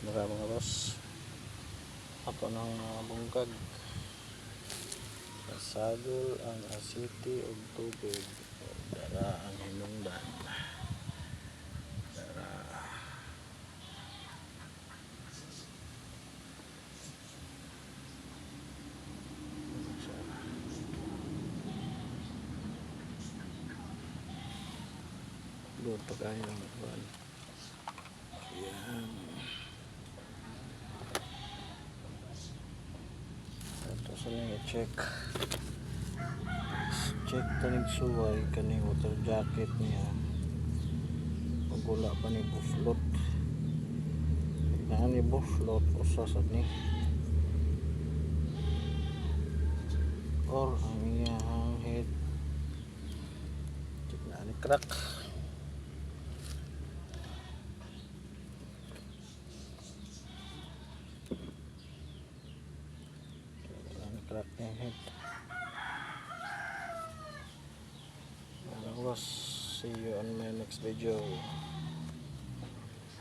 Mara mga boss. Ato ng mga bungkag. Kasagol ang asiti og tubig. O, Dara ang hinungdan. Dara. Doon pa kayo ng buwan. Lang i-check. Check kanig suway kaning water jacket niya. Pag wala pa ni buflot. Na ni buflot usa sa ni. Or ang iyang head. Check na ni crack. Crack niya head. Well, see you on my next video.